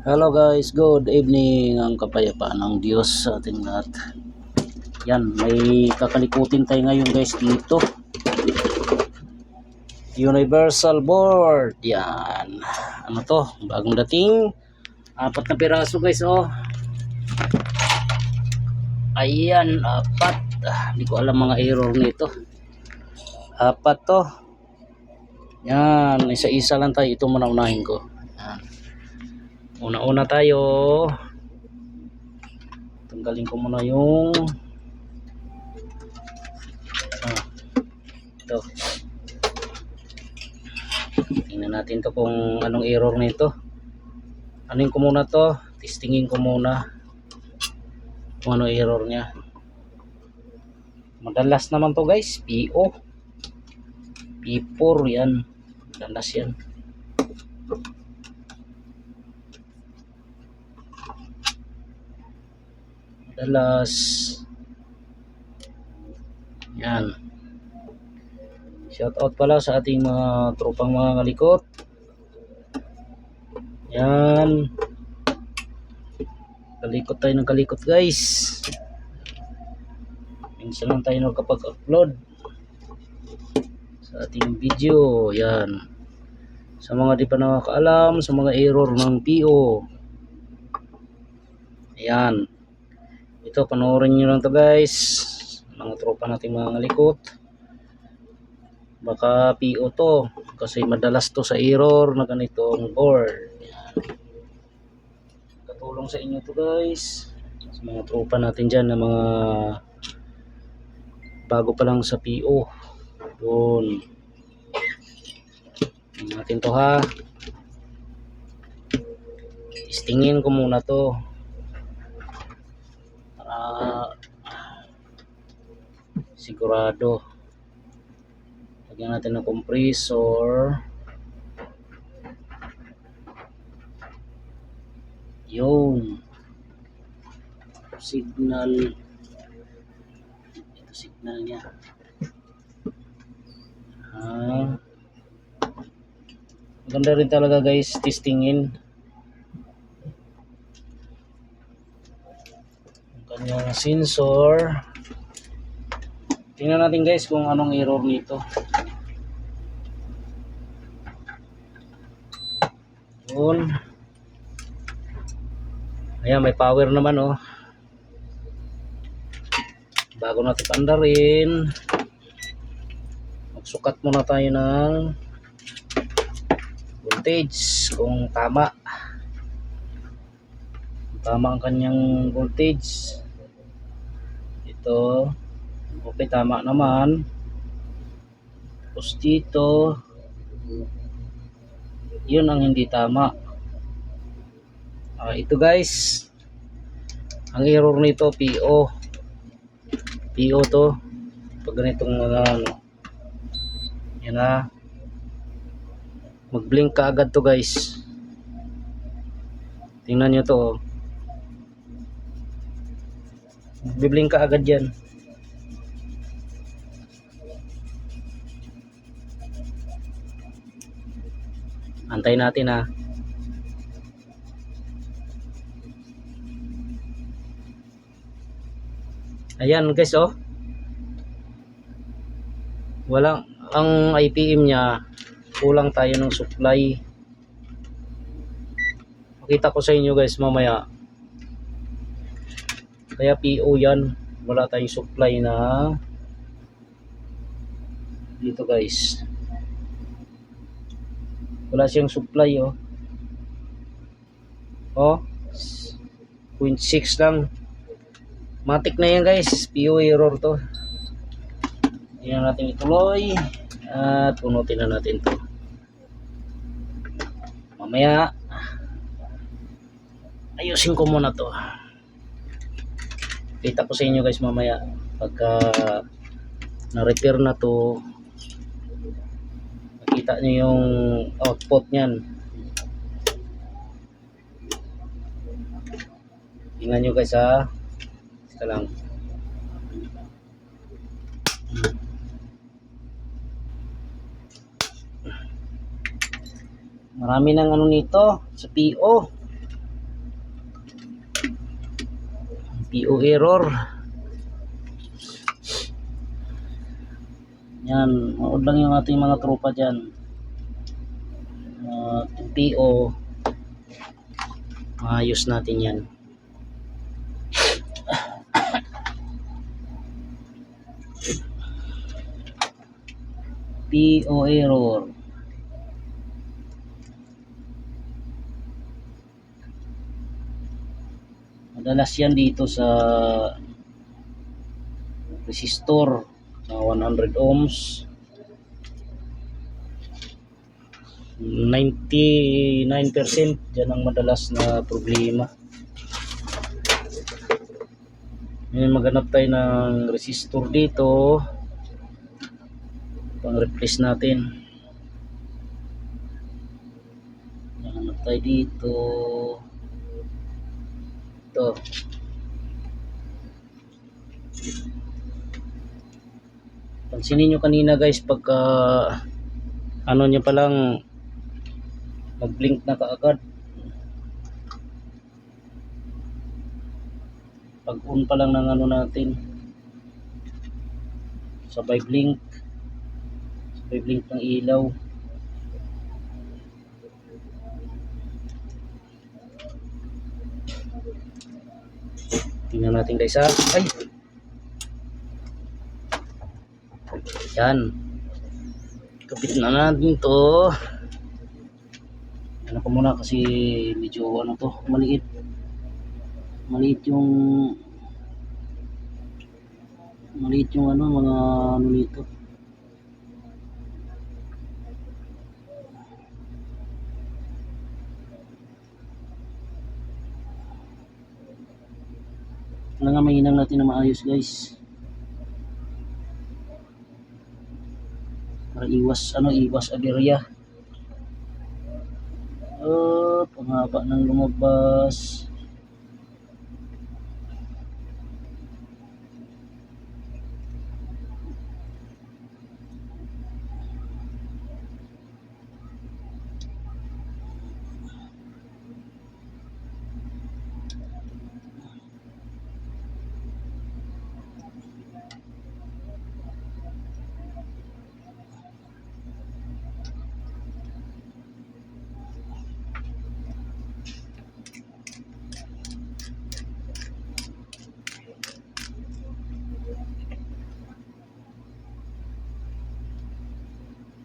Hello guys, good evening ang kapayapaan ng Diyos sa ating lahat. Yan, may kakalikutin tayo ngayon guys dito. Universal board. Yan. Ano to? Bagong dating. Apat na piraso guys oh. Ayan, apat. Ah, Hindi ko alam mga error nito. Apat to. Yan, isa-isa lang tayo. Ito muna unahin ko. Una-una tayo. Tanggalin ko muna yung ah, ito. Tingnan natin to kung anong error nito. Anin ko muna to. Testingin ko muna kung ano error niya. Madalas naman to guys. PO. P4 yan. Madalas yan. Madalas. Yan. Shout out pala sa ating mga tropang mga kalikot. Yan. Kalikot tayo ng kalikot guys. Minsan lang tayo nakapag-upload sa ating video. Yan. Sa mga di pa nakakaalam, sa mga error ng PO. Ayan. Ito, panoorin nyo lang to guys. Mga tropa nating mga ngalikot. Baka PO to. Kasi madalas to sa error na ganitong board. Katulong sa inyo to guys. Sa mga tropa natin dyan na mga bago pa lang sa PO. Doon. Natin to ha. Testingin ko muna to para sigurado. Lagyan natin ng compressor. Yun. Signal. Ito signal niya. Ah. Maganda rin talaga guys testingin. Ang kanyang sensor tingnan natin guys kung anong error nito. Yun. Ayan may power naman oh. Bago natin pandarin. Magsukat muna tayo ng voltage kung tama. Kung tama ang kanyang voltage. Ito okay tama naman. Tapos dito yun ang hindi tama. Ah, ito guys. Ang error nito PO PO to. Pag ganitong mga ano yan na. Mag-blink ka agad to guys. Tingnan nyo to oh. Biblink ka agad yan antay natin ha ayan guys oh. Walang ang IPM niya kulang tayo ng supply. Makita ko sa inyo guys mamaya. Kaya PO yan. Wala tayong supply na dito guys wala siyang supply oh. Oh 0.6 lang. Matik na yan guys. PO error to. Hindi na natin ituloy. At punutin na natin to. Mamaya ayusin ko muna to. Kita ko sa inyo guys mamaya. Pagka na-repair na to makita nyo yung output nyan tingnan nyo guys ha. Isa lang. Marami ng ano nito sa PO PO error. Yan, maod lang yung ating mga tropa dyan. Uh, PO, maayos natin yan. PO error. Madalas yan dito sa resistor na 100 ohms. 99% dyan ang madalas na problema. Ngayon maghanap tayo ng resistor dito. Pang replace natin. Maghanap tayo dito. Ito. Pansinin nyo kanina guys pagka ano niya palang nag-blink na kaagad. Pag on pa lang ng ano natin. Sabay blink. Sabay blink ng ilaw. Tingnan natin guys ha. Ay! Yan. Kapit na natin to. Ano ko muna kasi medyo ano to, maliit. Maliit yung maliit yung ano, mga ano nito. Kailangan mainang natin na maayos guys. Para iwas, ano, iwas aberya. Oh, pangaba ng lumabas.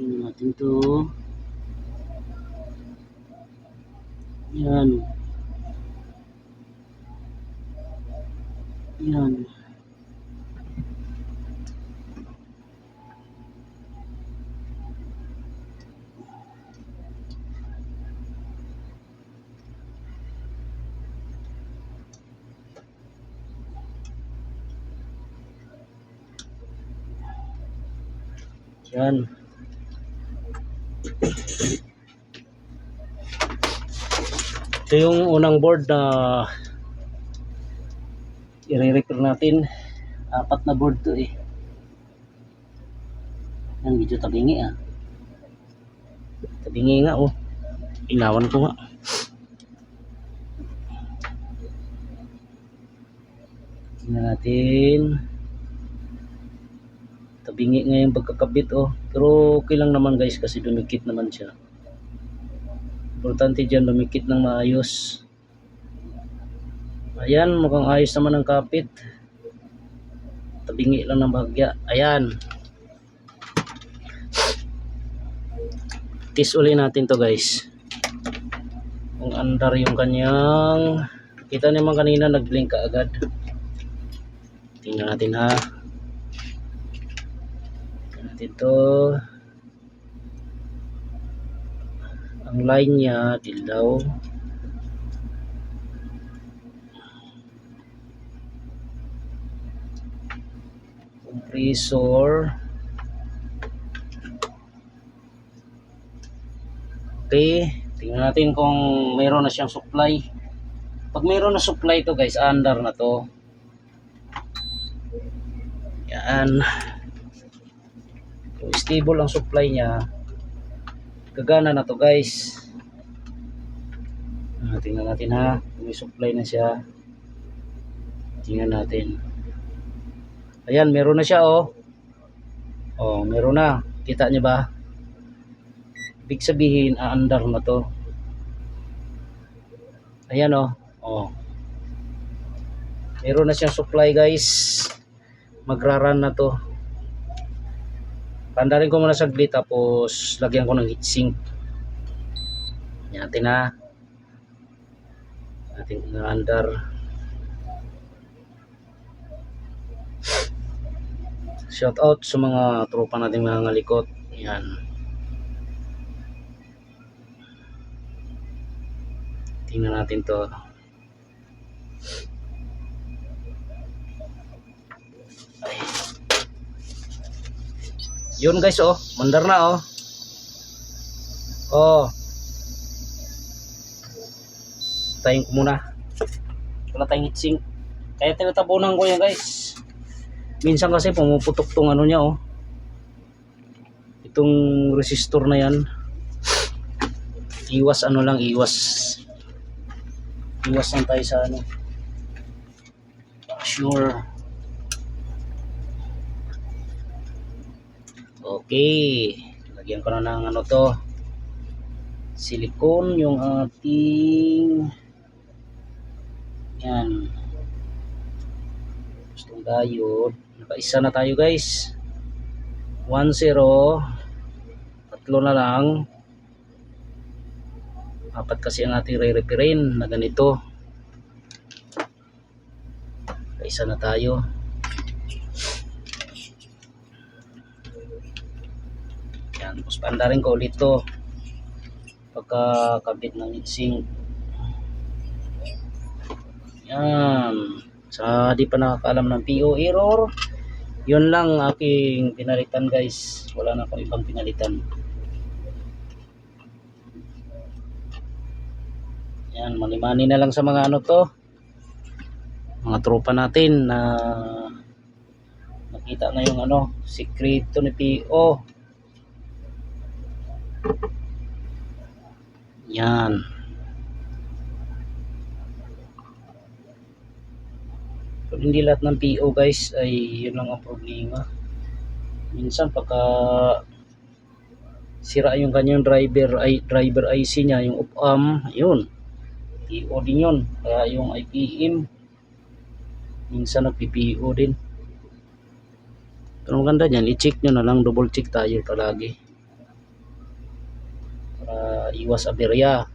Tingnan natin to. Yan. Yan. Yan. Ito yung unang board na i-repair natin. Apat na board to eh. Yan, medyo tabingi ah. Tabingi nga oh. Inawan ko nga. Tingnan natin. Tabingi nga yung pagkakabit oh. Pero okay lang naman guys kasi dumikit naman siya. Importante dyan lumikit ng maayos. Ayan, mukhang ayos naman ang kapit. Tabingi lang ng bahagya. Ayan. Tis uli natin to guys. Kung andar yung kanyang... Kita naman kanina nag-blink ka agad. Tingnan natin ha. Tingnan natin to. Ang line niya, dilaw. Compressor. Okay. Tingnan natin kung mayroon na siyang supply. Pag mayroon na supply to guys, under na to. Yan. Stable ang supply niya, gagana na to guys Ah, tingnan natin ha may supply na siya Tingnan natin. Ayan, meron na siya oh. Oh, meron na. Kita niyo ba? Ibig sabihin, aandar na to. Ayan oh. Oh. Meron na siyang supply guys. Magraran na to. Pandarin ko muna saglit tapos lagyan ko ng heatsink. Yan natin na. Ating under. Shout out sa mga tropa nating mga ngalikot. Yan. Tingnan natin to. Yun guys oh, mandar na oh. Oh. Tayin ko muna. Wala tayong hitsing. Kaya tinatabunan ko yan guys. Minsan kasi pumuputok tong ano niya oh. Itong resistor na yan. Iwas ano lang, iwas. Iwas lang tayo sa ano. Sure. Okay. Lagyan ko na ng ano to. Silicone yung ating yan. Gustong diode. Nakaisa na tayo guys. 1-0. Tatlo na lang. Apat kasi ang ating re-referin na ganito. Nakaisa na tayo. Paandarin ko ulit to pagkakabit ng heatsink. Yan. Sa di pa nakakaalam ng PO error, yun lang aking pinalitan guys. Wala na akong ibang pinalitan. Yan, mani-mani na lang sa mga ano to. Mga tropa natin na nakita na yung ano, sikreto ni PO. Yan. Pero hindi lahat ng PO guys ay yun lang ang problema. Minsan pagka sira yung kanyang driver ay driver IC niya, yung op-am, yun. PO din yun. Kaya yung IPM minsan nagpi-PO din. Pero maganda dyan, i-check nyo na lang, double check tayo palagi. Iwas aberya.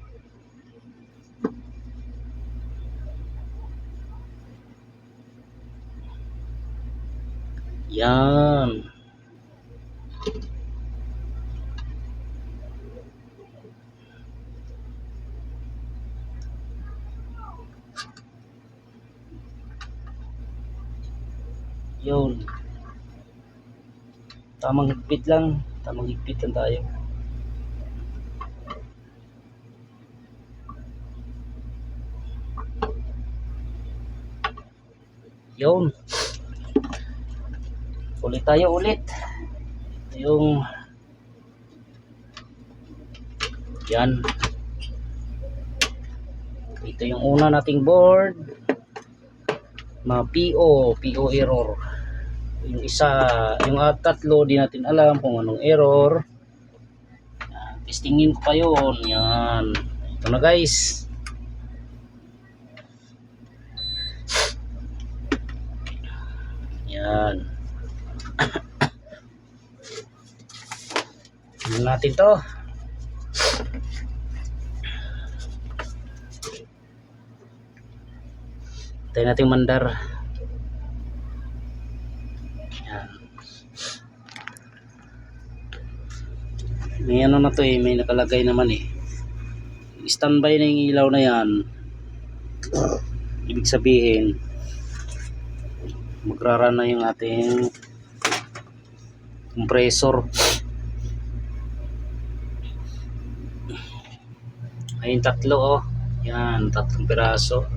Yan. Yun. Tamang higpit lang. Tamang higpit lang tayo. Yun. Ulit tayo ulit. Yung yan. Ito yung una nating board. Mga PO, PO error. Yung isa, yung ah, tatlo, di natin alam kung anong error. Testingin ko pa yun. Yan. Ito na guys. Yan. Tingnan natin to. Tayo natin mandar. Yan. May ano na to eh, may nakalagay naman eh. Standby na yung ilaw na yan. Ibig sabihin, magrara na yung ating compressor. Ayun tatlo oh. Yan tatlong piraso.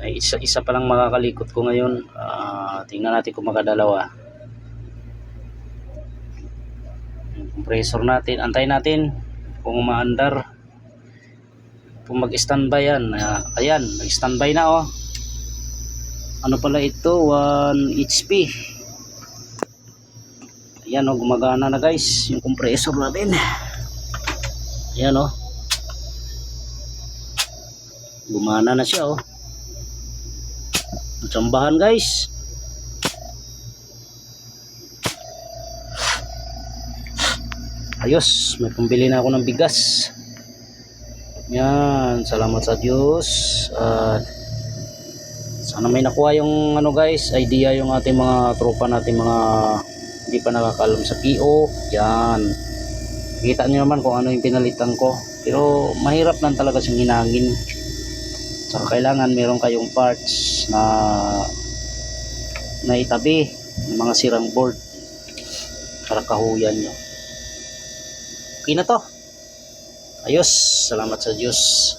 Ay isa, isa pa lang makakalikot ko ngayon. Ah, tingnan natin kung makadalawa. Compressor natin. Antayin natin kung umaandar. Kung mag standby yan. Ah, ayan nag standby na oh ano pala ito? 1 HP ayan o gumagana na guys. Yung compressor natin. Ayan o gumana na siya o Tsambahan guys. Ayos may pambili na ako ng bigas. Yan salamat sa Diyos at sana may nakuha yung ano guys idea yung ating mga tropa natin mga hindi pa nakakalam sa PO yan. Kita nyo naman kung ano yung pinalitan ko. Pero mahirap lang talaga siyang hinangin. Saka kailangan meron kayong parts na na itabi. Ng mga sirang board. Para kahuyan nyo. Okay na to. Ayos. Salamat sa Diyos